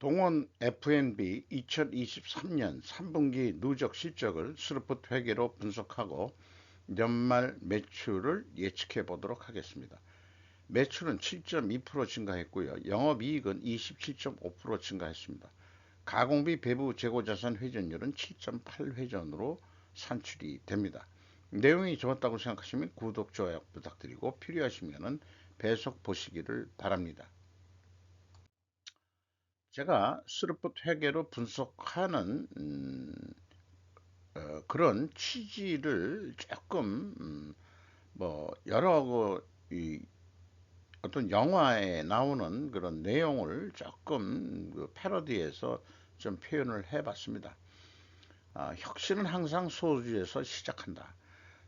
동원 F&B 2023년 3분기 누적 실적을 스루풋 회계로 분석하고 연말 매출을 예측해 보도록 하겠습니다. 매출은 7.2% 증가했고요. 영업이익은 27.5% 증가했습니다. 가공비 배부 재고자산 회전율은 7.8회전으로 산출이 됩니다. 내용이 좋았다고 생각하시면 구독, 좋아요 부탁드리고 필요하시면 배속 보시기를 바랍니다. 제가 스루풋 회계로 분석하는 음, 어, 그런 취지를 조금 음, 뭐 여러 그, 어떤 영화에 나오는 그런 내용을 조금 그 패러디해서 좀 표현을 해봤습니다. 아, 혁신은 항상 소주에서 시작한다.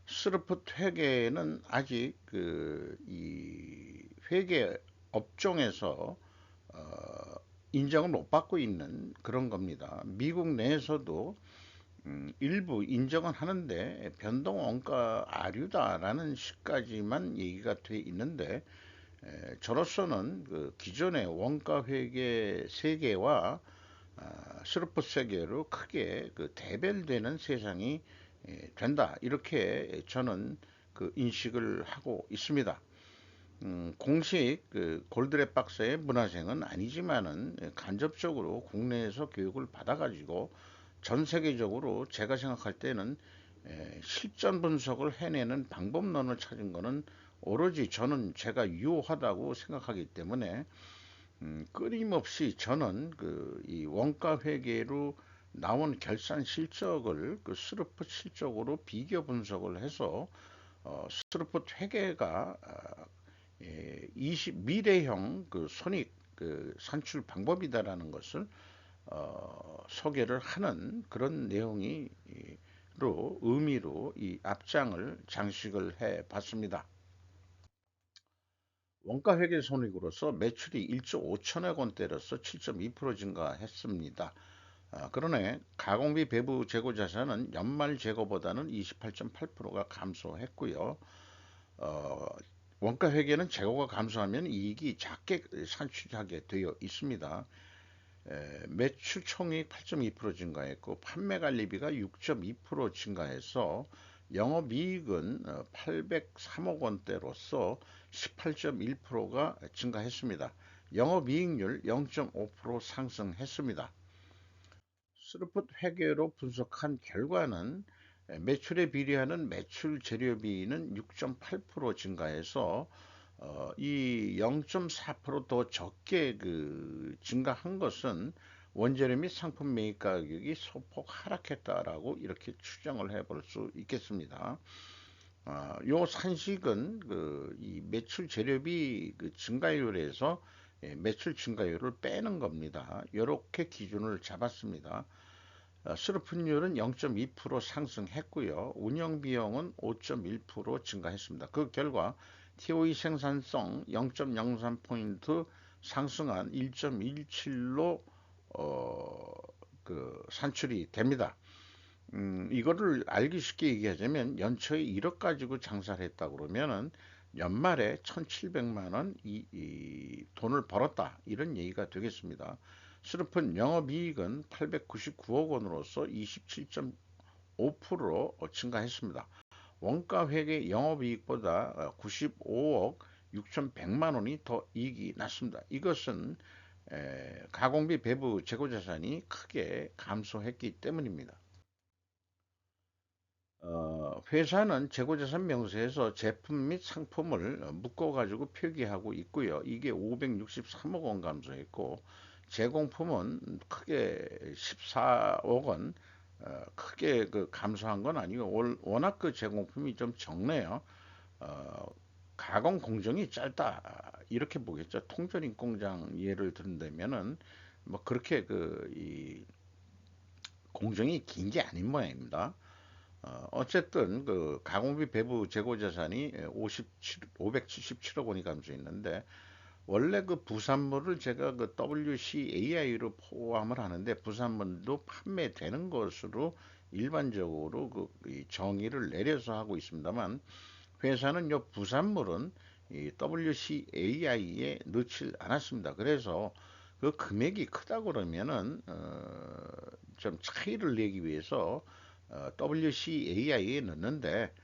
스루풋 회계는 아직 그 이 회계 업종에서 어, 인정을 못 받고 있는 그런 겁니다. 미국 내에서도 음, 일부 인정은 하는데 변동 원가 아류다라는 시까지만 얘기가 돼 있는데 에, 저로서는 그 기존의 원가 회계 세계와 아, 스루프 세계로 크게 그 대별되는 세상이 에, 된다 이렇게 저는 그 인식을 하고 있습니다. 음, 공식 그 골드랩 박스의 문화생은 아니지만은 간접적으로 국내에서 교육을 받아가지고 전 세계적으로 제가 생각할 때는 에, 실전 분석을 해내는 방법론을 찾은 거는 오로지 저는 제가 유효하다고 생각하기 때문에 음, 끊임없이 저는 그 이 원가 회계로 나온 결산 실적을 그 스루프 실적으로 비교 분석을 해서 어, 스루프 회계가 어, 20 예, 미래형 그 손익 그 산출 방법이다라는 것을 어, 소개를 하는 그런 내용이로 의미로 이 앞장을 장식을 해 봤습니다. 원가 회계 손익으로서 매출이 1조 5천억 원대로서 7.2% 증가했습니다. 아, 그러네 가공비 배부 재고 자산은 연말 재고보다는 28.8%가 감소했고요. 어, 원가 회계는 재고가 감소하면 이익이 작게 산출하게 되어 있습니다. 에, 매출 총이익 8.2% 증가했고 판매 관리비가 6.2% 증가해서 영업이익은 803억 어, 원대로서 18.1%가 증가했습니다. 영업이익률 0.5% 상승했습니다. 스루풋 회계로 분석한 결과는 매출에 비례하는 매출 재료비는 6.8% 증가해서 어, 이 0.4%더 적게 그 증가한 것은 원재료 및 상품 매입 가격이 소폭 하락했다라고 이렇게 추정을 해볼 수 있겠습니다. 어, 요 산식은 그 이 매출 재료비 그 증가율에서 예, 매출 증가율을 빼는 겁니다. 이렇게 기준을 잡았습니다. 어, 수르픈율은 0.2% 상승했고요. 운영 비용은 5.1% 증가했습니다. 그 결과 TOE 생산성 0.03포인트 상승한 1.17로 어, 그 산출이 됩니다. 음, 이거를 알기 쉽게 얘기하자면 연초에 1억 가지고 장사를 했다 그러면은 연말에 1,700만 원 이, 이 돈을 벌었다 이런 얘기가 되겠습니다. 스루픈 영업이익은 899억 원으로서 27.5%로 증가했습니다. 원가 회계 영업이익보다 95억 6,100만 원이 더 이익이 났습니다. 이것은 가공비 배부 재고자산이 크게 감소했기 때문입니다. 어, 회사는 재고자산 명세에서 제품 및 상품을 묶어가지고 표기하고 있고요. 이게 563억 원 감소했고 제공품은 크게 14억 원 어, 크게 그 감소한 건 아니고 워낙 그 제공품이 좀 적네요. 어, 가공 공정이 짧다 이렇게 보겠죠. 통조림 공장 예를 든다면은 뭐 그렇게 그 이 공정이 긴 게 아닌 모양입니다. 어, 어쨌든 그 가공비 배부 재고 자산이 57, 577억 원이 감소했는데 원래 그 부산물을 제가 그 WCAI로 포함을 하는데 부산물도 판매되는 것으로 일반적으로 그 정의를 내려서 하고 있습니다만 회사는 요 부산물은 이 WCAI에 넣지 않았습니다. 그래서 그 금액이 크다 그러면은 어, 좀 차이를 내기 위해서 어, WCAI에 넣는데 어,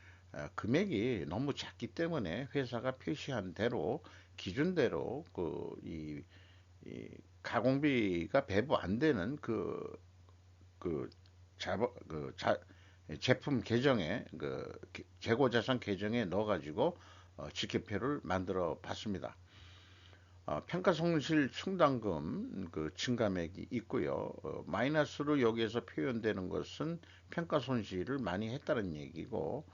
금액이 너무 작기 때문에 회사가 표시한 대로 기준대로 그이 이 가공비가 배부 안 되는 그, 그, 자, 그 자, 제품 계정에, 그, 재고 자산 계정에 넣어가지고, 어, 지표표를 만들어 봤습니다. 어, 평가 손실 충당금 그 증감액이 있고요. 어, 마이너스로 여기에서 표현되는 것은 평가 손실을 많이 했다는 얘기고,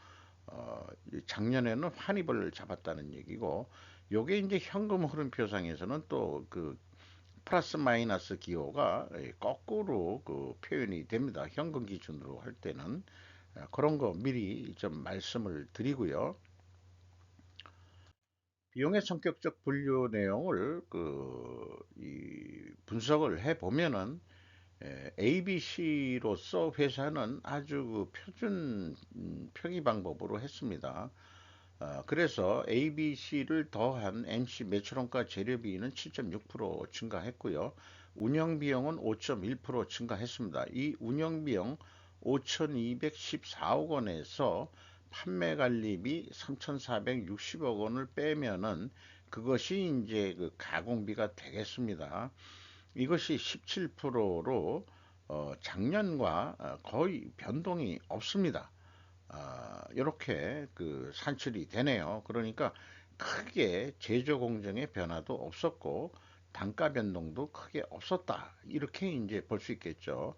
어, 작년에는 환입을 잡았다는 얘기고, 요게 이제 현금 흐름 표상에서는 또 그 플러스 마이너스 기호가 예, 거꾸로 그 표현이 됩니다. 현금 기준으로 할 때는 어, 그런 거 미리 좀 말씀을 드리고요. 비용의 성격적 분류 내용을 그 분석을 해 보면은 ABC로서 회사는 아주 그 표준 음, 표기 방법으로 했습니다. 어, 그래서 ABC를 더한 NC 매출원가 재료비는 7.6% 증가했고요. 운영비용은 5.1% 증가했습니다. 이 운영비용 5,214억 원에서 판매관리비 3,460억 원을 빼면은 그것이 이제 그 가공비가 되겠습니다. 이것이 17%로 어 작년과 어, 거의 변동이 없습니다. 어 이렇게 그 산출이 되네요. 그러니까 크게 제조 공정의 변화도 없었고 단가 변동도 크게 없었다. 이렇게 이제 볼 수 있겠죠.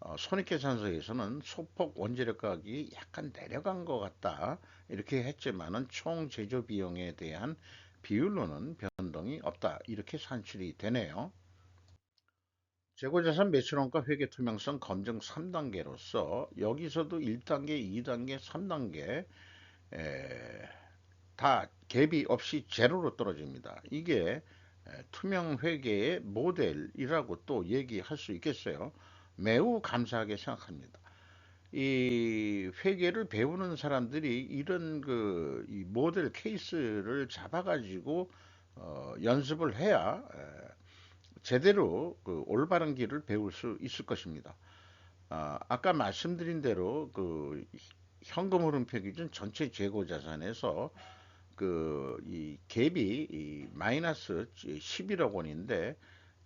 어, 손익계산서에서는 소폭 원재료 가격이 약간 내려간 것 같다 이렇게 했지만은 총 제조 비용에 대한 비율로는 변동이 없다 이렇게 산출이 되네요. 재고자산 매출원가 회계 투명성 검증 3단계로서 여기서도 1단계, 2단계, 3단계 에, 다 갭이 없이 제로로 떨어집니다. 이게 투명 회계의 모델이라고 또 얘기할 수 있겠어요. 매우 감사하게 생각합니다. 이 회계를 배우는 사람들이 이런 그 모델 케이스를 잡아가지고 어, 연습을 해야 에, 제대로 그 올바른 길을 배울 수 있을 것입니다. 아, 아까 말씀드린 대로 그 현금 흐름표 기준 전체 재고 자산에서 그 이 갭이 이 마이너스 11억 원인데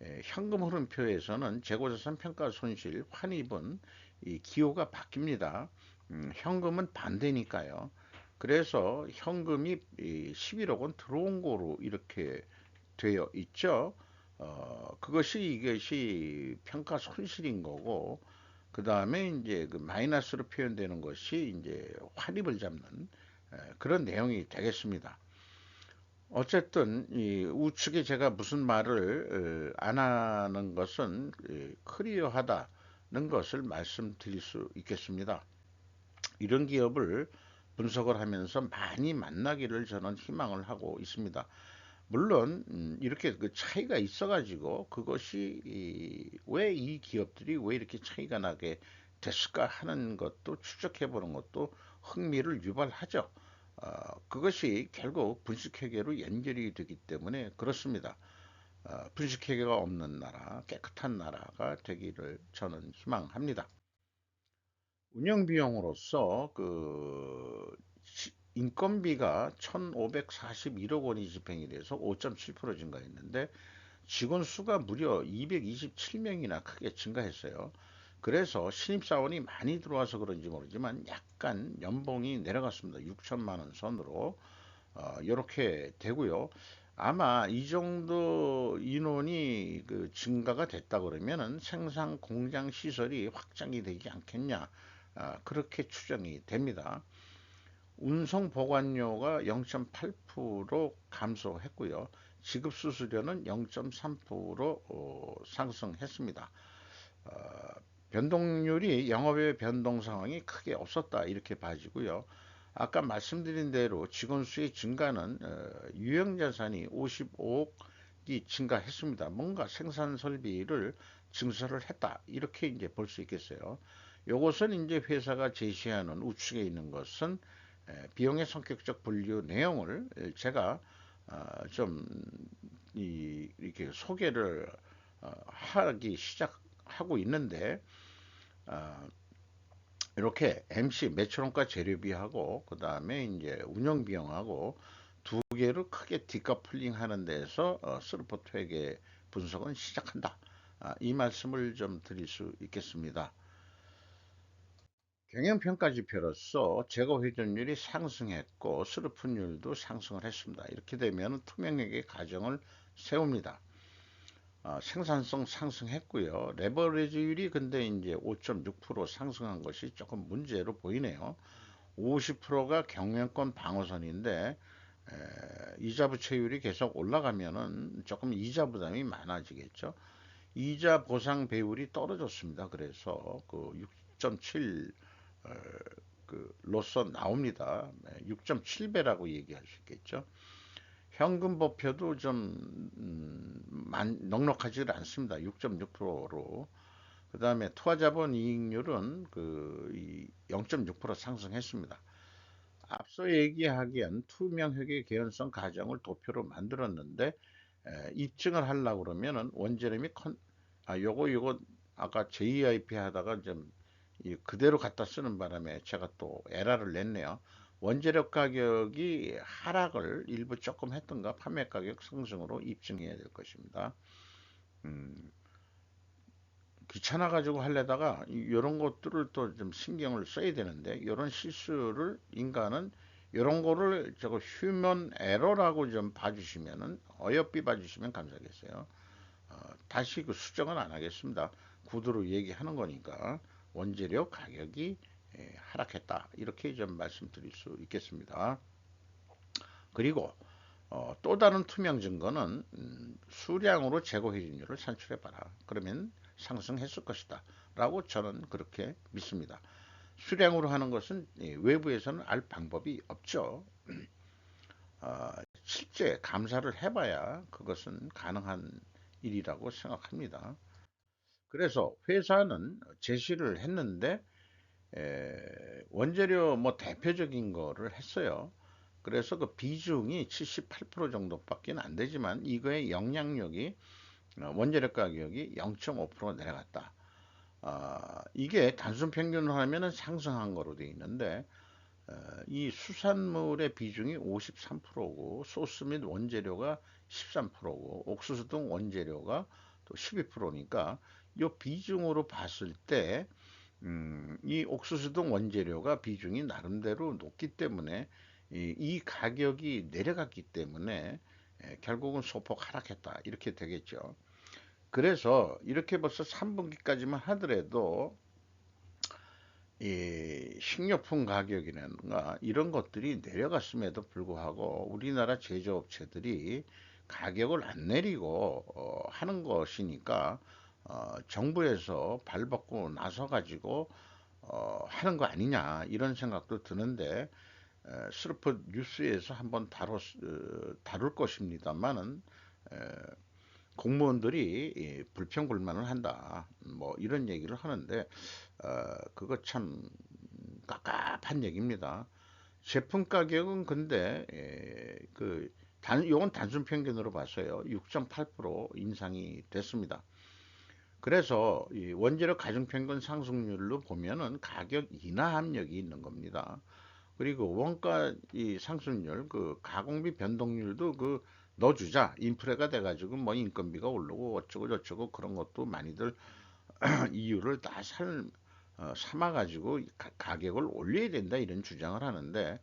예, 현금 흐름표에서는 재고자산 평가 손실 환입은 이 기호가 바뀝니다. 음, 현금은 반대니까요. 그래서 현금이 11억 원 들어온 거로 이렇게 되어 있죠. 어, 그것이 이것이 평가 손실인 거고, 그 다음에 이제 그 마이너스로 표현되는 것이 이제 환입을 잡는 에, 그런 내용이 되겠습니다. 어쨌든 이 우측에 제가 무슨 말을 안 하는 것은 클리어하다는 것을 말씀드릴 수 있겠습니다. 이런 기업을 분석을 하면서 많이 만나기를 저는 희망을 하고 있습니다. 물론 음, 이렇게 그 차이가 있어가지고 그것이 왜 이 기업들이 왜 이렇게 차이가 나게 됐을까 하는 것도 추적해 보는 것도 흥미를 유발하죠. 어, 그것이 결국 분식회계로 연결이 되기 때문에 그렇습니다. 어, 분식회계가 없는 나라, 깨끗한 나라가 되기를 저는 희망합니다. 운영비용으로서 그 인건비가 1,541억 원이 집행이 돼서 5.7% 증가했는데 직원 수가 무려 227명이나 크게 증가했어요. 그래서 신입사원이 많이 들어와서 그런지 모르지만 약간 연봉이 내려갔습니다. 6천만 원 선으로 어, 이렇게 되고요. 아마 이 정도 인원이 그 증가가 됐다 그러면은 생산 공장 시설이 확장이 되지 않겠냐 아, 그렇게 추정이 됩니다. 운송 보관료가 0.8% 감소했고요. 지급 수수료는 0.3% 어, 상승했습니다. 어, 변동률이 영업의 변동 상황이 크게 없었다 이렇게 봐지고요. 아까 말씀드린 대로 직원 수의 증가는 어, 유형 자산이 55억이 증가했습니다. 뭔가 생산 설비를 증설을 했다 이렇게 이제 볼 수 있겠어요. 요것은 이제 회사가 제시하는 우측에 있는 것은 비용의 성격적 분류 내용을 제가 어, 좀 이렇게 소개를 어, 하기 시작하고 있는데 어, 이렇게 MC 매출원가 재료비하고 그 다음에 이제 운영 비용하고 두 개를 크게 디커플링 하는 데서 어, 스루포트 회계 분석은 시작한다. 아, 이 말씀을 좀 드릴 수 있겠습니다. 경영평가 지표로서 재고 회전율이 상승했고 스루프율도 상승을 했습니다. 이렇게 되면 투명회계 가정을 세웁니다. 어, 생산성 상승했고요. 레버리지율이 근데 이제 5.6% 상승한 것이 조금 문제로 보이네요. 50%가 경영권 방어선인데 에, 이자 부채율이 계속 올라가면은 조금 이자 부담이 많아지겠죠. 이자 보상 배율이 떨어졌습니다. 그래서 그 6.7 어, 그 로서 나옵니다. 6.7배라고 얘기할 수 있겠죠. 현금 보표도 좀 음, 만, 넉넉하지 않습니다. 6.6%로. 그 다음에 투하자본 이익률은 그 0.6% 상승했습니다. 앞서 얘기하기엔 투명 회계 개연성 가정을 도표로 만들었는데 에, 입증을 하려고 그러면은 원재료이 컨, 아 요거 요거 아까 JIP 하다가 좀 그대로 갖다 쓰는 바람에 제가 또 에러를 냈네요. 원재료 가격이 하락을 일부 조금 했던가 판매 가격 상승으로 입증해야 될 것입니다. 음, 귀찮아 가지고 하려다가 이런 것들을 또 좀 신경을 써야 되는데 이런 실수를 인간은 이런 거를 저거 휴먼 에러라고 좀 봐주시면은 어여삐 봐주시면 감사하겠어요. 어, 다시 그 수정은 안 하겠습니다. 구두로 얘기하는 거니까 원재료 가격이 예, 하락했다. 이렇게 좀 말씀드릴 수 있겠습니다. 그리고 어, 또 다른 투명 증거는 음, 수량으로 재고 회전율을 산출해 봐라. 그러면 상승했을 것이다. 라고 저는 그렇게 믿습니다. 수량으로 하는 것은 예, 외부에서는 알 방법이 없죠. 어, 실제 감사를 해봐야 그것은 가능한 일이라고 생각합니다. 그래서 회사는 제시를 했는데 에, 원재료 뭐 대표적인 거를 했어요. 그래서 그 비중이 78% 정도밖에 안 되지만 이거의 영향력이 어, 원재료 가격이 0.5% 내려갔다. 어, 이게 단순 평균을 하면 상승한 거로 되어 있는데 어, 이 수산물의 비중이 53%고 소스 및 원재료가 13%고 옥수수 등 원재료가 또 12%니까 이 비중으로 봤을 때 음, 이 옥수수 등 원재료가 비중이 나름대로 높기 때문에 이, 이 가격이 내려갔기 때문에 에, 결국은 소폭 하락했다 이렇게 되겠죠. 그래서 이렇게 벌써 3분기까지만 하더라도 이 식료품 가격이라든가 이런 것들이 내려갔음에도 불구하고 우리나라 제조업체들이 가격을 안 내리고 어, 하는 것이니까 어, 정부에서 발벗고 나서 가지고 어, 하는 거 아니냐 이런 생각도 드는데 에, 스루프 뉴스에서 한번 다뤘, 어, 다룰 것입니다만은 에, 공무원들이 이, 불평불만을 한다 뭐 이런 얘기를 하는데 어, 그거 참 깝깝한 얘기입니다. 제품 가격은 근데 에, 그 단, 요건 단순 평균으로 봤어요. 6.8% 인상이 됐습니다. 그래서 이 원재료 가중평균 상승률로 보면은 가격 인하 압력이 있는 겁니다. 그리고 원가 이 상승률, 그 가공비 변동률도 그 넣어주자 인프레가 돼가지고 뭐 인건비가 오르고 어쩌고 저쩌고 그런 것도 많이들 이유를 다 살, 어, 삼아가지고 가 격을 올려야 된다 이런 주장을 하는데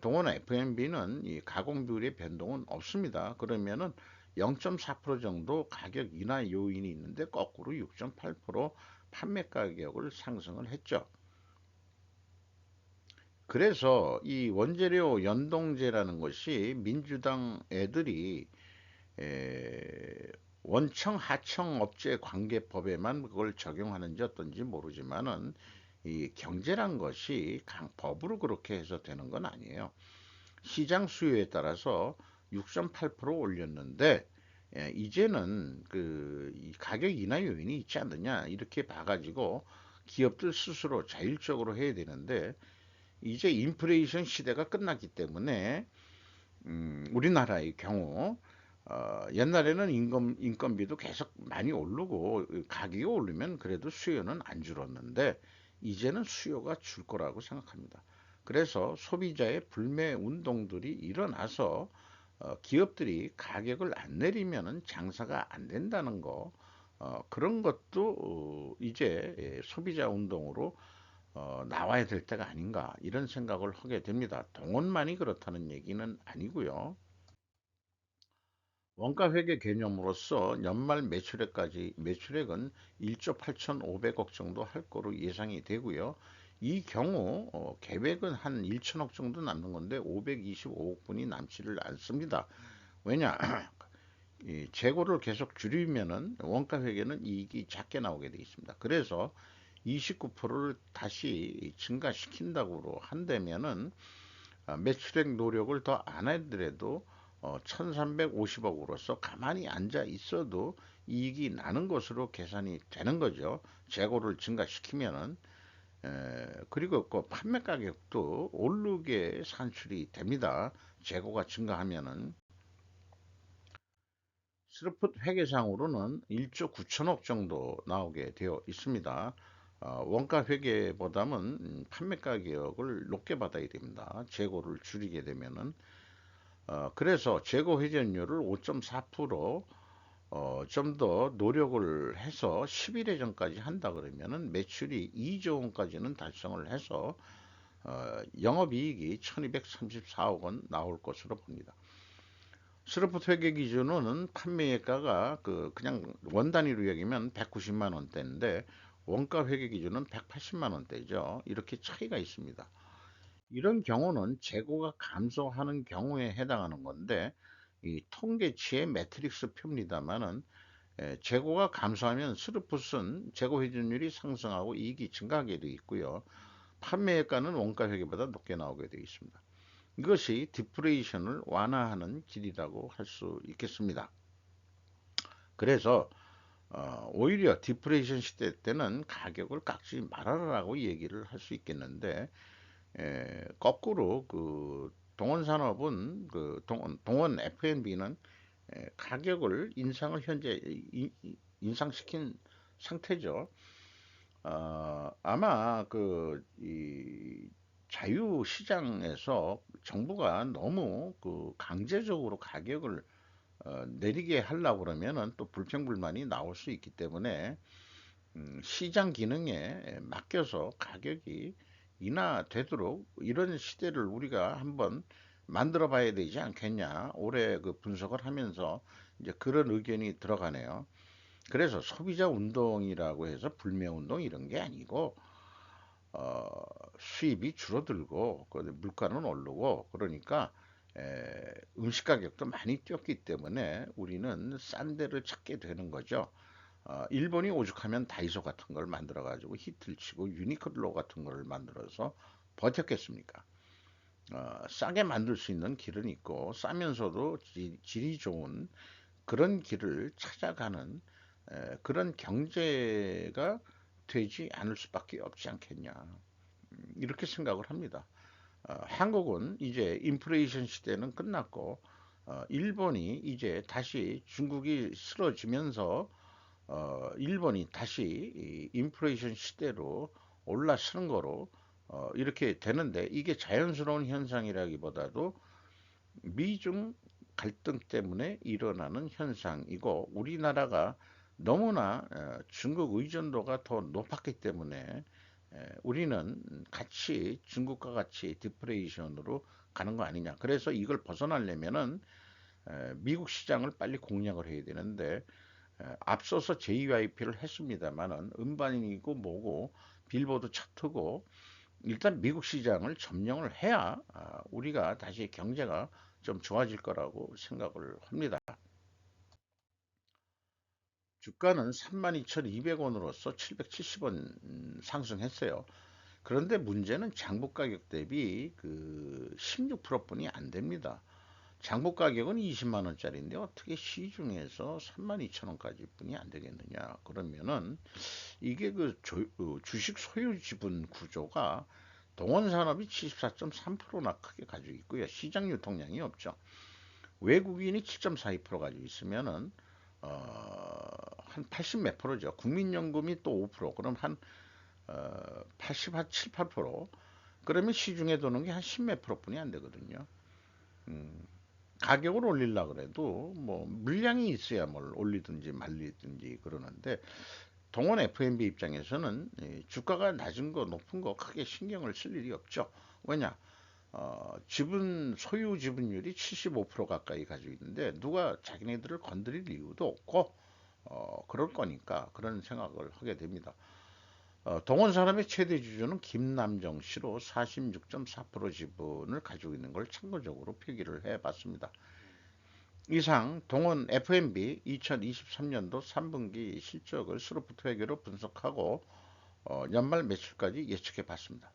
동원 F&B는 이 가공 비율의 변동은 없습니다. 그러면은 0.4% 정도 가격 인하 요인이 있는데 거꾸로 6.8% 판매 가격을 상승을 했죠. 그래서 이 원재료 연동제라는 것이 민주당 애들이 원청 하청 업체 관계법에만 그걸 적용하는지 어떤지 모르지만은 이 경제란 것이 법으로 그렇게 해서 되는 건 아니에요. 시장 수요에 따라서 6.8% 올렸는데 예, 이제는 그 가격 인하 요인이 있지 않느냐 이렇게 봐가지고 기업들 스스로 자율적으로 해야 되는데 이제 인플레이션 시대가 끝났기 때문에 음, 우리나라의 경우 어, 옛날에는 인건, 인건비도 계속 많이 오르고 가격이 오르면 그래도 수요는 안 줄었는데 이제는 수요가 줄 거라고 생각합니다. 그래서 소비자의 불매 운동들이 일어나서 어, 기업들이 가격을 안 내리면은 장사가 안 된다는 거 어, 그런 것도 어, 이제 예, 소비자 운동으로 어, 나와야 될 때가 아닌가 이런 생각을 하게 됩니다. 동원만이 그렇다는 얘기는 아니고요. 원가 회계 개념으로서 연말 매출액까지 매출액은 1조 8,500억 정도 할 거로 예상이 되고요. 이 경우 어, 계획은 한 1천억 정도 남는 건데 525억 분이 남지를 않습니다. 왜냐? 이 재고를 계속 줄이면은 원가 회계는 이익이 작게 나오게 되어 있습니다. 그래서 29%를 다시 증가시킨다고 한다면은 아, 매출액 노력을 더안 하더라도 어, 1350억으로서 가만히 앉아 있어도 이익이 나는 것으로 계산이 되는 거죠. 재고를 증가시키면은 에, 그리고 그 판매 가격도 오르게 산출이 됩니다. 재고가 증가하면은 스루풋 회계상으로는 1조 9천억 정도 나오게 되어 있습니다. 어, 원가 회계보다는 판매 가격을 높게 받아야 됩니다. 재고를 줄이게 되면은 어, 그래서 재고 회전율을 5.4% 어, 좀 더 노력을 해서 11회 전까지 한다 그러면은 매출이 2조 원까지는 달성을 해서 어, 영업이익이 1234억 원 나올 것으로 봅니다. 스루프 회계 기준으로는 판매가가 그 그냥 원 단위로 여기면 190만 원대인데 원가 회계 기준은 180만 원대죠. 이렇게 차이가 있습니다. 이런 경우는 재고가 감소하는 경우에 해당하는 건데 이 통계치의 매트릭스 표입니다만은 재고가 감소하면 스루풋은 재고 회전율이 상승하고 이익이 증가하게 되어 있고요. 판매가는 원가 회계보다 높게 나오게 되어 있습니다. 이것이 디프레이션을 완화하는 길이라고 할 수 있겠습니다. 그래서 어, 오히려 디프레이션 시대 때는 가격을 깎지 말아라라고 얘기를 할 수 있겠는데 에, 거꾸로 그 동원 산업은 그 동원, 동원 F&B는 에, 가격을 인상을 현재 이, 인상시킨 상태죠. 어, 아마 그 이 자유 시장에서 정부가 너무 그 강제적으로 가격을 어, 내리게 하려고 그러면은 또 불평불만이 나올 수 있기 때문에 음, 시장 기능에 맡겨서 가격이 인하되도록 이런 시대를 우리가 한번 만들어 봐야 되지 않겠냐. 올해 그 분석을 하면서 이제 그런 의견이 들어가네요. 그래서 소비자 운동이라고 해서 불매 운동 이런 게 아니고 어, 수입이 줄어들고 그 물가는 오르고 그러니까 에, 음식 가격도 많이 뛰었기 때문에 우리는 싼 데를 찾게 되는 거죠. 어, 일본이 오죽하면 다이소 같은 걸 만들어 가지고 히트를 치고 유니클로 같은 걸 만들어서 버텼겠습니까? 어, 싸게 만들 수 있는 길은 있고 싸면서도 지, 질이 좋은 그런 길을 찾아가는 에, 그런 경제가 되지 않을 수밖에 없지 않겠냐 음, 이렇게 생각을 합니다. 어, 한국은 이제 인플레이션 시대는 끝났고 어, 일본이 이제 다시 중국이 쓰러지면서 어, 일본이 다시 인플레이션 시대로 올라서는 거로 어, 이렇게 되는데 이게 자연스러운 현상이라기보다도 미중 갈등 때문에 일어나는 현상이고 우리나라가 너무나 어, 중국 의존도가 더 높았기 때문에 우리는 같이 중국과 같이 디프레이션으로 가는 거 아니냐. 그래서 이걸 벗어나려면은 미국 시장을 빨리 공략을 해야 되는데 앞서서 JYP를 했습니다만은 음반이고 뭐고 빌보드 차트고 일단 미국 시장을 점령을 해야 아, 우리가 다시 경제가 좀 좋아질 거라고 생각을 합니다. 주가는 32,200원으로서 770원 상승했어요. 그런데 문제는 장부 가격 대비 그 16%뿐이 안 됩니다. 장부 가격은 20만 원짜리인데 어떻게 시중에서 32,000원까지 뿐이 안 되겠느냐? 그러면은 이게 그 조, 그 주식 소유 지분 구조가 동원 산업이 74.3%나 크게 가지고 있고요. 시장 유통량이 없죠. 외국인이 7.42% 가지고 있으면은 어, 한 80 몇 프로죠. 국민연금이 또 5%. 그럼 한 어, 80, 한 7, 8%. 그러면 시중에 도는 게 한 10 몇 프로뿐이 안 되거든요. 음, 가격을 올리려 그래도 뭐 물량이 있어야 뭘 올리든지 말리든지 그러는데 동원 F&B 입장에서는 이 주가가 낮은 거 높은 거 크게 신경을 쓸 일이 없죠. 왜냐? 어, 지분 소유 지분율이 75% 가까이 가지고 있는데 누가 자기네들을 건드릴 이유도 없고 어, 그럴 거니까 그런 생각을 하게 됩니다. 어, 동원 사람의 최대 주주는 김남정 씨로 46.4% 지분을 가지고 있는 걸 참고적으로 표기를 해봤습니다. 이상 동원 F&B 2023년도 3분기 실적을 스로프트 회계로 분석하고 어, 연말 매출까지 예측해 봤습니다.